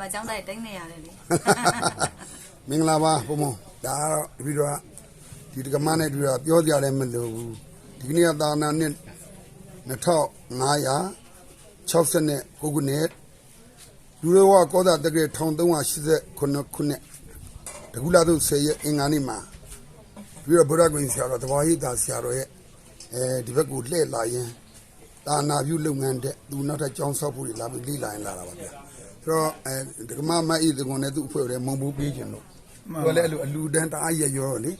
မကျောင်းသားတိုင်းနေရတယ်လေမင်္ဂလာပါဘုံဘုံဒါကတော့တပီတော့ဒီတက္ကမနဲ့တူတာပြောကြလည်းမလိုဘူးဒီကနေ့ကသာနာနှစ်2560ခုနှစ်လူတော်ကကောသာတကယ်1389ခုနှစ်တကူလာတို့10ရက်အင်္ဂါနေ့မှာပြီးတော့ဗုဒ္ဓဂုဏ်ဆရာတော်တဘာဟိတာဆရာတော်ရဲ့အဲဒီဘက်ကိုလှည့်လာရင်ဒါနာပြုလုပ်ငန်းတဲ့သူနောက်ထပ်ကြောင်းဆောက်ဖို့တွေလာပြီးလိလာရင်လာတာပါဗျာ ဆိုတော့အဲဒကမမတ်ဤတကွန်နဲ့သူ့အဖွဲ့တွေမုံဘူးပေးခြင်းလို့သူကလည်းအဲ့လိုအလူတန်းတအားရရောလေ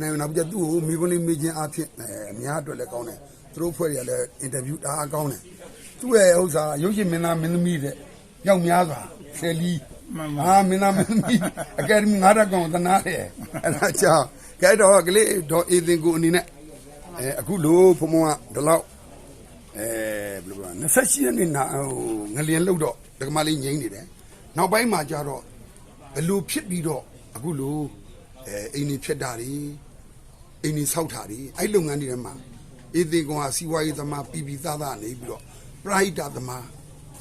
နိုင်နောက်ပြသူ့ကိုမိခွန်းလေးမေးခြင်းအဖြစ်အဲအများအတွက်လည်းကောင်းတယ်သူတို့ဖွဲ့တွေကလည်းအင်တာဗျူးတအားကောင်းတယ်သူ့ရဲ့ဥစ္စာရုပ်ရှင်မင်းသားမင်းသမီးတဲ့ရောက်များစွာဆယ်လီဟာမင်းသားမင်းသမီးအကယ်ဒမီငါးတက်ကောင်သနာတယ်အဲ့ဒါကြောင့်ကဲတော့ကလေးတော့အေးသင်ကိုအနေနဲ့အဲအခုလို့ဖုံဖုံကဒီလောက် အဲဘယ်လိုပြောလဲ28ရက်နေ့နာဟိုငလျင်လုတ်တော့ဒကမလေးငိမ့်နေတယ်နောက်ပိုင်းမှာကျတော့ဘယ်လိုဖြစ်ပြီးတော့အခုလိုအဲအိမ်ကြီးဖြစ်တာတွေအိမ်ကြီးဆောက်တာတွေအဲ့လုပ်ငန်းတွေထဲမှာအေးသေးကောင်ကစီဝါရေးသမားပြည်ပြည်သားသားနေပြီးတော့ပရိုက်တာသမား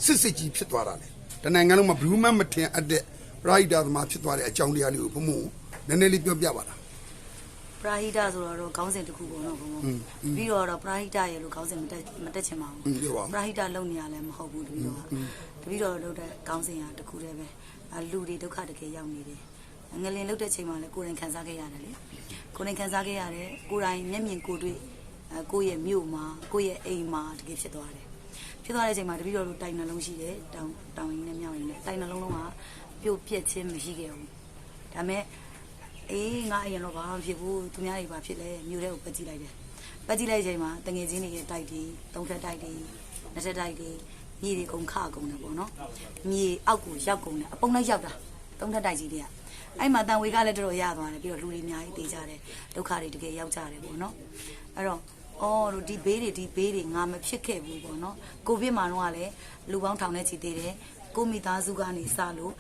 စစ်စစ်ကြီးဖြစ်သွားတာလေတနိုင်ငံလုံးမှာဘလူးမမထင်အပ်တဲ့ပရိုက်တာသမားဖြစ်သွားတဲ့အကြောင်းတရားလေးကိုဘုံဘုံနည်းနည်းလေးပြောပြပါလား ပရာဟိတဆိုတော့ခေါင်းစဉ်တစ်ခုပေါ့နော်ဘုံဘုံပြီးတော့တော့ပရာဟိတရဲ့လို့ခေါင်းစဉ်မတက်မတက်ချင်ပါอืဘူးมပြောပါဦးပရာဟိတလုံနေရလည်းမဟုတ်ဘူးတပီတော့တပီတော့လုံတဲ့ခေါင်းစဉ်ကတစ်ခုတည်းပဲအလူတွေဒုက္ခတကယ်ရောက်နေတယ်ငလင်လုတ်တဲ့ချိန်မှာလည်းကိုယ်တိုင်ခံစားခဲ့ရတယ်လေကိုယ်တိုင်ခံစားခဲ့ရတယ်ကိုယ်တိုင်မျက်မြင်ကိုယ်တွေ့အဲကိုယ့်ရဲ့မြို့မှာကိုယ့်ရဲ့အိမ်မှာတကယ်ဖြစ်သွားတယ်ဖြစ်သွားတဲ့အချိန်မှာတပီတော့တိုင်နှလုံးရှိတယ်တောင်တောင်ရင်းနဲ့မြောက်ရင်းနဲ့တိုင်နှလုံးလုံးကပြုတ်ပြက်ခြင်းမရှိခဲ့ဘူးဒါပေမဲ့ အေးငါအရင်တော့ဘာမှမဖြစ်ဘူးသူများတွေဘာဖြစ်လဲမြို့ထဲကိုပတ်ကြည့်လိုက်တယ်ပတ်ကြည့်လိုက်ချိန်မှာတငယ်ချင်းတွေရဲ့တိုက်တွေသုံးထက်တိုက်တွေနှစ်ထက်တိုက်တွေမြေတွေကုန်ခကုန်တယ်ပေါ့နော်မြေအောက်ကိုရောက်ကုန်တယ်အပုံလိုက်ရောက်တာသုံးထက်တိုက်ကြီးတွေကအဲ့မှာတန်ဝေကလည်းတော်တော်ရသွားတယ်ပြီးတော့လူတွေအများကြီးတေးကြတယ်ဒုက္ခတွေတကယ်ရောက်ကြတယ်ပေါ့နော်အဲ့တော့အော်တို့ဒီဘေးတွေဒီဘေးတွေငါမဖြစ်ခဲ့ဘူးပေါ့နော်ကိုဗစ်မှာတော့ကလည်းလူပေါင်းထောင်နဲ့ချီသေးတယ်ကိုမိသားစုကနေစလို့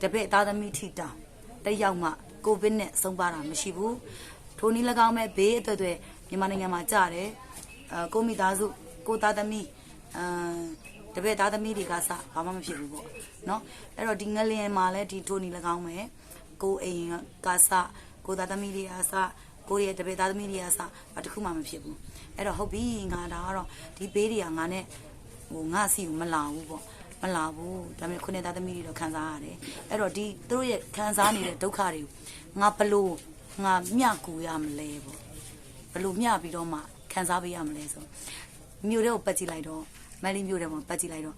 တပည့်သားသမီးထိတောင်တက်ရောက်မှ ကိုဗစ်နဲ့ဆုံးပါတာမရှိဘူးထိုနည်း၎င်းမဲ့ဘေးအတွက်အတွက်မြန်မာနိုင်ငံမှာကြတယ်အဲကိုမိသားစုကိုသားသမီးအဲတပည့်သားသမီးတွေကစဘာမှမဖြစ်ဘူးပေါ့နော်အဲ့တော့ဒီငလျင်မှာလည်းဒီထိုနည်း၎င်းမဲ့ကိုအိမ်ကစကိုသားသမီးတွေကစကိုရဲ့တပည့်သားသမီးတွေကစဘာတစ်ခုမှမဖြစ်ဘူးအဲ့တော့ဟုတ်ပြီငါဒါကတော့ဒီဘေးတွေကငါနဲ့ဟိုငါစီကိုမလာဘူးပေါ့ မလာဘူးဒါပေမဲ့ခုနှစ်သားသမီးတွေတော့ခံစားရတယ်အဲ့တော့ဒီသူတို့ရဲ့ခံစားနေတဲ့ဒုက္ခတွေကိုငါဘလို့ငါမျှကူရမလဲပေါ့ဘလို့မျှပြီးတော့မှခံစားပေးရမလဲဆိုမြို့တွေကိုပတ်ကြည့်လိုက်တော့မန်လီမြို့တွေမှာပတ်ကြည့်လိုက်တော့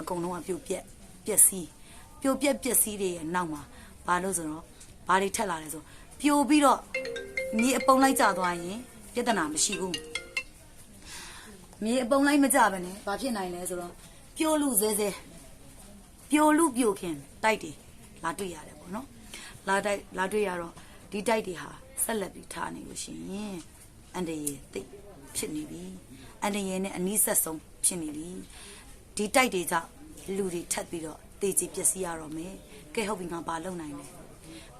အကုန်လုံးကပြုတ်ပြက်ပျက်စီးပြုတ်ပြက်ပျက်စီးတွေရဲ့နောက်မှာဘာလို့ဆိုတော့ဘာတွေထက်လာလဲဆိုပြိုပြီးတော့မြေအပုံလိုက်ကျသွားရင်ပြဿနာမရှိဘူးမြေအပုံလိုက်မကြပဲနဲ့ဘာဖြစ်နိုင်လဲဆိုတော့ ပြိုလူစဲစဲပြိုလူပြိုခင်တိုက်တယ်လာတွေ့ရတယ်ပေါ့နော်လာတိုက်လာတွေ့ရတော့ဒီတိုက်တွေဟာဆက်လက်ပြီးထားနေလို့ရှိရင်အန်တရတိတ်ဖြစ်နေပြီအန်တရနဲ့အနီးဆက်ဆုံးဖြစ်နေပြီဒီတိုက်တွေကြောင့်လူတွေထပ်ပြီးတော့တေချီပျက်စီးရတော့မယ်ကဲဟုတ်ပြီငါဘာလုပ်နိုင်လဲ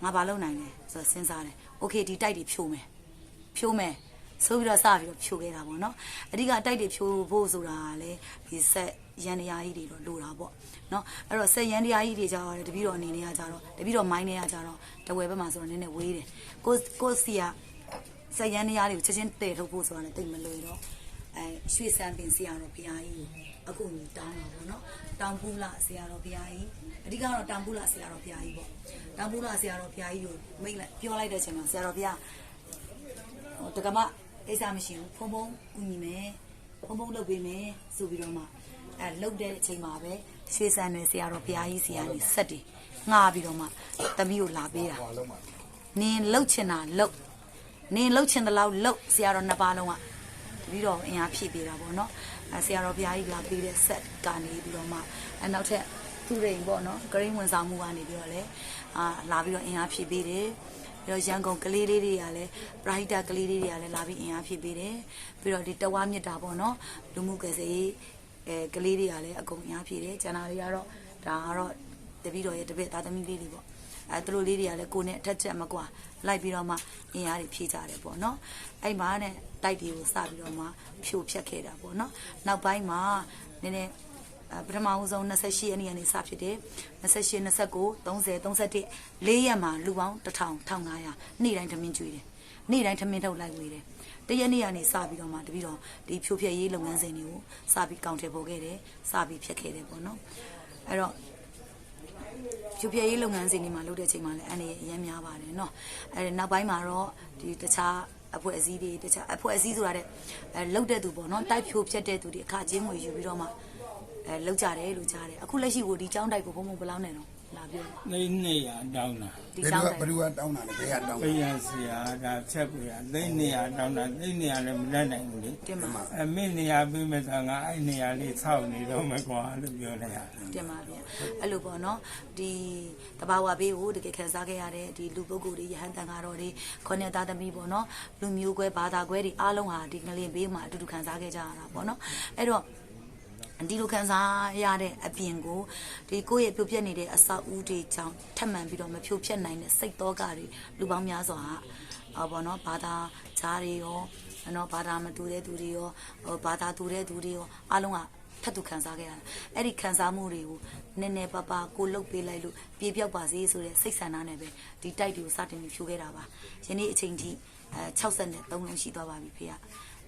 ငါဘာလုပ်နိုင်လဲဆိုတော့စဉ်းစားတယ်โอเคဒီတိုက်တွေဖြိုးမယ် ဖြိုးမယ် ဆိုပြီးတော့စပြီးတော့ဖြိုးခဲ့တာပေါ့နော်အဓိကတိုက်တွေဖြိုးဖို့ဆိုတာကလည်းဒီဆက်ရန်တရားကြီးတွေတော့လိုတာပေါ့နော်အဲ့တော့ဆက်ရန်တရားကြီးတွေကြတော့တပည့်တော်အနေနဲ့ကကြတော့တပည့်တော်မိုင်းနေကကြတော့တဝယ်ဘက်မှာဆိုတော့နည်းနည်းဝေးတယ်ကိုကိုစီကဆက်ရန်တရားတွေကိုချက်ချင်းတည်ထုတ်ဖို့ဆိုတာလည်းတိတ်မလွယ်တော့အဲရွှေစံပင်ဆရာတော်ဘုရားကြီးကိုအခုညီတောင်းတာပေါ့နော်တောင်ပူလာဆရာတော်ဘုရားကြီးအဓိကတော့တောင်ပူလာဆရာတော်ဘုရားကြီးပေါ့တောင်ပူလာဆရာတော်ဘုရားကြီးကိုမိတ်လိုက်ပြောလိုက်တဲ့အချိန်မှာဆရာတော်ဘုရားဟိုတကမ ကိစ္စမရှိဘူးဖုံဖုံကူညီမယ်ဖုံဖုံလုပ်ပေးမယ်ဆိုပြီးတော့မှအဲလှုပ်တဲ့အချိန်မှာပဲရွှေစံနယ်ဆရာတော်ဘုရားကြီးဆရာကြီးဆက်တယ်ငှားပြီးတော့မှသမီးကိုလာပေးတာနင်လှုပ်ချင်တာလှုပ်နင်လှုပ်ချင်တဲ့လောက်လှုပ်ဆရာတော်နှစ်ပါးလုံးကတပီတော့အင်အားဖြည့်ပေးတာပေါ့နော်အဲဆရာတော်ဘုရားကြီးလာပေးတဲ့ဆက်ကနေပြီးတော့မှအဲနောက်ထပ်သူရိန်ပေါ့နော်ဂရင်းဝန်ဆောင်မှုကနေပြီးတော့လေအာလာပြီးတော့အင်အားဖြည့်ပေးတယ် ပြီးတော့ရန်ကုန်ကလေးလေးတွေကလည်းပရိုက်တာကလေးလေးတွေကလည်းလာပြီးအင်အားဖြစ်ပေးတယ်ပြီးတော့ဒီတဝါမြစ်တာပေါ့နော်လူမှုကယ်ဆယ်ရေးအဲကလေးတွေကလည်းအကုန်အင်အားဖြစ်တယ်ကျန်တာတွေကတော့ဒါကတော့တပည့်တော်ရဲ့တပည့်သားသမီးလေးတွေပေါ့အဲသူတို့လေးတွေကလည်းကိုယ်နဲ့အထက်ချက်မကွာလိုက်ပြီးတော့မှအင်အားတွေဖြည့်ကြတယ်ပေါ့နော်အဲ့မှာနဲ့တိုက်တွေကိုစပြီးတော့မှဖြိုဖျက်ခဲ့တာပေါ့နော်နောက်ပိုင်းမှာနည်းနည်းအဲ ပထမဦးဆုံး28ရက်နေ့ကနေစဖြစ်တယ်28 29 30 31 4ရက်မှာလူပေါင်း1000 1500နေ့တိုင်းထမင်းကျွေးတယ်နေ့တိုင်းထမင်းထုတ်လိုက်ဝေးတယ်တရက်နေ့ကနေစပြီးတော့မှတပြီးတော့ဒီဖြိုဖျက်ရေးလုပ်ငန်းစဉ်တွေကိုစပြီးကောင်းထည့်ပေါ်ခဲ့တယ်စပြီးဖြတ်ခဲ့တယ်ပေါ့နော်အဲ့တော့ ဖြူပြဲရေးလုပ်ငန်းစဉ်တွေမှာလုပ်တဲ့အချိန်မှာလည်းအနေအရင်များပါတယ်เนาะအဲနောက်ပိုင်းမှာတော့ဒီတခြားအဖွဲ့အစည်းတွေတခြားအဖွဲ့အစည်းဆိုတာတဲ့အဲလုပ်တဲ့သူပေါ့เนาะတိုက်ဖြိုဖြတ်တဲ့သူတွေအခချင်းငွေယူပြီးတော့မှ အဲလုပ်ကြတယ်လို့ကြားတယ်အခုလက်ရှိကိုဒီចောင်းတိုက်ကိုဘုံဘုံဘယ်လောက်နဲ့တော့လာပြောနေနေရတောင်းတာဒီဘယ်ចောသူင်းကတိုဘယ်က်သူကတောင်းတာလဲဘယ်ကတောင်းပိယဆရာဒါချက်ပြရသိနေရတောင်းတာသိနေရလည်းမလက်နိုင်ဘူးလေတင်ပါအမေနေရပြီးမဲ့ဆိုငါအဲ့နေရလေးဆောက်နေတော့မကွာလို့ပြောလိုက်ရတင်ပါဗျာအဲ့လိုပေါ့နော်ဒီတဘာဝဘေးကိုတကယ်ခံစားခဲ့ရတဲ့ဒီလူပုဂ္ဂိုလ်တွေယဟန်တန်ဃာတော်တွေခေါင်းနဲ့သားသမီးပေါ့နော်လူမျိုးကွဲဘာသာကွဲတွေအားလုံးဟာဒီငလင်ဘေးမှာအတူတူခံစားခဲ့ကြရတာပေါ့နော်အဲ့တော့ ဒီလိုခံစားရတဲ့အပြင်ကိုဒီကိုယ့်ရဲ့ပြုတ်ပြက်နေတဲ့အဆောက်အဦတွေကြောင့်ထပ်မံပြီးတော့မဖြိုဖျက်နိုင်တဲ့စိတ်တော့ကတွေလူပေါင်းများစွာဟာအော်ဘောနော်ဘာသာဂျားတွေရောနော်ဘာသာမတူတဲ့သူတွေရောဟိုဘာသာတူတဲ့သူတွေရောအားလုံးကထပ်တူခံစားခဲ့ရတယ်အဲ့ဒီခံစားမှုတွေကိုနည်းနည်းပါးပါးကိုလှုပ်ပေးလိုက်လို့ပြေပြောက်ပါစေဆိုတဲ့စိတ်ဆန္ဒနဲ့ပဲဒီတိုက်တွေကိုစတင်ပြီးဖြိုခဲ့တာပါယနေ့အချိန်ထိအဲ63လုံးရှိသွားပါပြီဖေက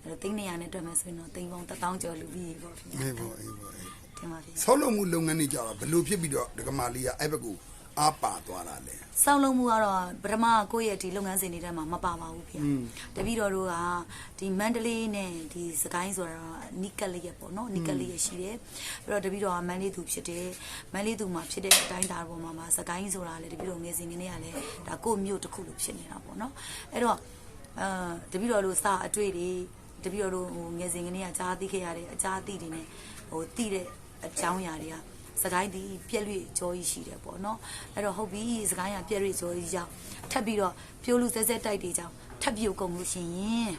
အဲ့တော့သိန်း200နဲ့တွက်မယ်ဆိုရင်တော့သိန်းပေါင်း1000ကျော်လူပြီးပေါ့ဖေအေးပေါ့အေးပေါ့အေးတင်ပါပြီဆောက်လုပ်မှုလုပ်ငန်းတွေကြတော့ဘယ်လိုဖြစ်ပြီးတော့ဒကမာလေးကအဲ့ဘက်ကိုအားပါသွားတာလဲစောင့်လုံးမှုကတော့ပထမကိုယ့်ရဲ့ဒီလုပ်ငန်းစဉ်တွေထဲမှာမပါပါဘူးဖေ။တပည့်တော်တို့ကဒီမန္တလေးနဲ့ဒီစကိုင်းဆိုတာနီကက်လေးရပေါ့နော်နီကက်လေးရရှိတယ်။ပြီးတော့တပည့်တော်ကမန္တလေးသူဖြစ်တယ်။မန္တလေးသူမှာဖြစ်တဲ့အတိုင်းဒါပေါ်မှာမှာစကိုင်းဆိုတာလေတပည့်တော်ငယ်စဉ်နေနေရလဲဒါကိုယ့်မြို့တစ်ခုလိုဖြစ်နေတာပေါ့နော်။အဲ့တော့အာတပည့်တော်တို့စအတွေ့တွေ တပည့်တော်တို့ဟိုငယ်စဉ်ကနေကကြားသိခဲ့ရတဲ့အကြားအသိတွေနဲ့ဟိုသိတဲ့အကြောင်းအရာတွေကစကိုင်းဒီပြက်လွေကြောကြီးရှိတယ်ပေါ့နော်အဲ့တော့ဟုတ်ပြီစကိုင်းကပြက်လွေကြောကြီးကြောင့်ထပ်ပြီးတော့ပြိုးလူစဲစဲတိုက်တွေကြောင့်ထပ်ပြိုကုန်လို့ရှိရင်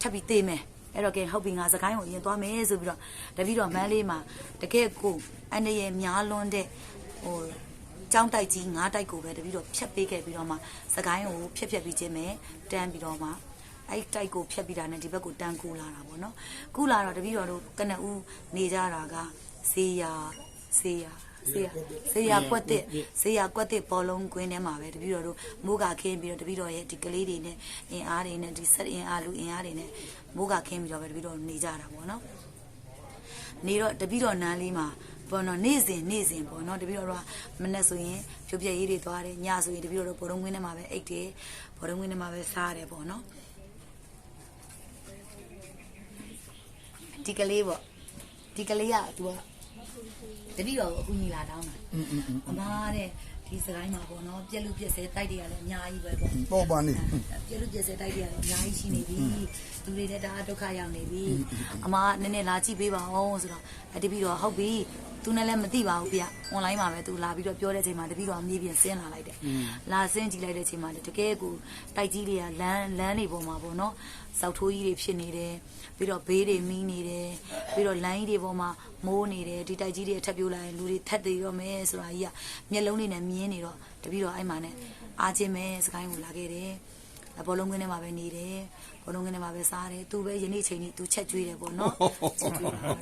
ထပ်ပြီးသေးမယ်အဲ့တော့ကဲဟုတ်ပြီငါစကိုင်းကိုအရင်သွားမယ်ဆိုပြီးတော့တပည့်တော်မန်းလေးမှာတကယ်ကိုအနေရများလွန်းတဲ့ဟိုကျောင်းတိုက်ကြီးငါးတိုက်ကိုပဲတပည့်တော်ဖြတ်ပေးခဲ့ပြီးတော့မှစကိုင်းကိုဖြတ်ဖြတ်ပြီးခြင်းပဲတန်းပြီးတော့မှ အဲ့တိုက်ကိုဖြတ်ပြီးတာနဲ့ဒီဘက်ကိုတန်းကူလာတာပေါ့နော်ကူလာတော့တပည့်တော်တို့ကနဦးနေကြတာကဆေးရဆေးရဆေးရဆေးရကွက်တဲ့ဆေးရကွက်တဲ့ဘောလုံးကွင်းထဲမှာပဲတပည့်တော်တို့မိုးကခင်းပြီးတော့တပည့်တော်ရဲ့ဒီကလေးတွေနဲ့အင်အားတွေနဲ့ဒီဆက်အင်အားလူအင်အားတွေနဲ့မိုးကခင်းပြီးတော့ပဲတပည့်တော်နေကြတာပေါ့နော်နေတော့တပည့်တော်နန်းလေးမှာပေါ့နော်နေ့စဉ်နေ့စဉ်ပေါ့နော်တပည့်တော်တို့ကမနေ့ဆိုရင်ဖြိုပြက်ရေးတွေသွားတယ်ညဆိုရင်တပည့်တော်တို့ဘောလုံးကွင်းထဲမှာပဲအိတ်တယ်ဘောလုံးကွင်းထဲမှာပဲစားတယ်ပေါ့နော် ဒီကလေးပေါ့ဒီကလေးက तू ကတပည့်တော်ကိုအခုညီလာတောင်းတာအမားတဲ့ဒီစကိုင်းမှာပေါ့နော်ပြက်လူပြက်ဆဲတိုက်တွေကလည်းအများကြီးပဲပေါ့ပေါ့ပါနေပြည့်လို့ပြည့်စဲတိုက်တွေကလည်းအများကြီးရှိနေပြီလူတွေလည်းတအားဒုက္ခရောက်နေပြီအမကနည်းနည်းလာကြည့်ပေးပါအောင်ဆိုတော့အတပီတော့ဟုတ်ပြီသူနဲ့လည်းမသိပါဘူးဗျအွန်လိုင်းမှာပဲသူလာပြီးတော့ပြောတဲ့အချိန်မှာတပီတော့အမြေပြင်ဆင်းလာလိုက်တယ်လာဆင်းကြည့်လိုက်တဲ့အချိန်မှာတကယ်ကိုတိုက်ကြီးတွေကလမ်းလမ်းတွေပေါ်မှာပေါ့နော်စောက်ထိုးကြီးတွေဖြစ်နေတယ်ပြီးတော့ဘေးတွေမီးနေတယ်ပြီးတော့လမ်းကြီးတွေပေါ်မှာမိုးနေတယ်ဒီတိုက်ကြီးတွေထပ်ပြိုးလာရင်လူတွေထပ်သေးတော့မယ်ဆိုတာကြီးကမျက်လုံးတွေနဲ့မြင်နေတော့တပီတော့အဲ့မှာနဲ့အားချင်းပဲစကိုင်းကိုလာခဲ့တယ်ဘောလုံးကွင်းထဲမှာပဲနေတယ် ဘောလုံးကွင်းထဲမှာပဲစားတယ်သူပဲယနေ့ချိန်ကြီးသူချက်ကျွေးတယ်ပေါ့နော်ချက်ကျွေးတာတော့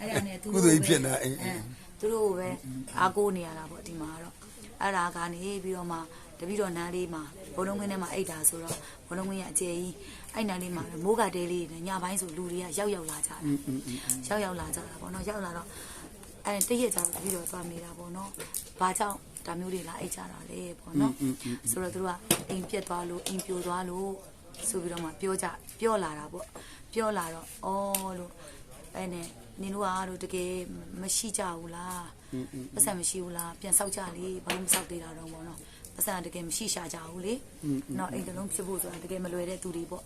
အဲ့ဒါနဲ့သူကုသိုလ်ကြီးဖြစ်နေအေးအေးသူတို့ကိုပဲအားကိုးနေရတာပေါ့ဒီမှာတော့အဲ့ဒါကနေပြီးတော့မှတပည့်တော်နန်းလေးမှာဘောလုံးကွင်းထဲမှာအိတ်တာဆိုတော့ဘောလုံးကွင်းရဲ့အကျယ်ကြီးအဲ့နန်းလေးမှာမိုးကတဲလေးနဲ့ညပိုင်းဆိုလူတွေကရောက်ရောက်လာကြတာရောက်ရောက်လာကြတာပေါ့နော်ရောက်လာတော့အဲ့တည့်ရကြတော့တပည့်တော်သွားမိတာပေါ့နော်ဘာကြောင့်ဒါမျိုးတွေလာအိတ်ကြတာလဲပေါ့နော်ဆိုတော့သူတို့ကအိမ်ပြက်သွားလို့အိမ်ပြိုသွားလို့ ဆိုပြီးတော့မှပြောကြပြောလာတာပေါ့ပြောလာတော့အော်လို့အဲ့နဲ့နင်တို့ကတို့တကယ်မရှိကြဘူးလားပတ်စံမရှိဘူးလားပြန်ဆောက်ကြလေဘာလို့မဆောက်သေးတာတော့ပေါ့နော်ပတ်စံတကယ်မရှိရှာကြဘူးလေနော်အိမ်တလုံးဖြစ်ဖို့ဆိုတာတကယ်မလွယ်တဲ့သူတွေပေါ့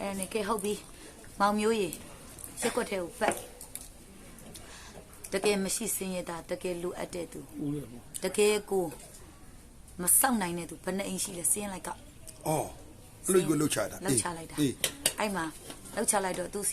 အဲ့နဲ့ကဲဟုတ်ပြီမောင်မျိုးရေရက်ွက်ထဲကိုပတ်တကယ်မရှိစင်ရတာတကယ်လိုအပ်တဲ့သူဦးရပေါ့တကယ်ကိုမစောင့်နိုင်တဲ့သူဘယ်နှအိမ်ရှိလဲစင်းလိုက်ကအော် အဲ့လိုကိုလှုပ်ချတာလောက်ချလိုက်တာအေးအဲ့မှာလောက်ချလိုက်တော့သူ့စီ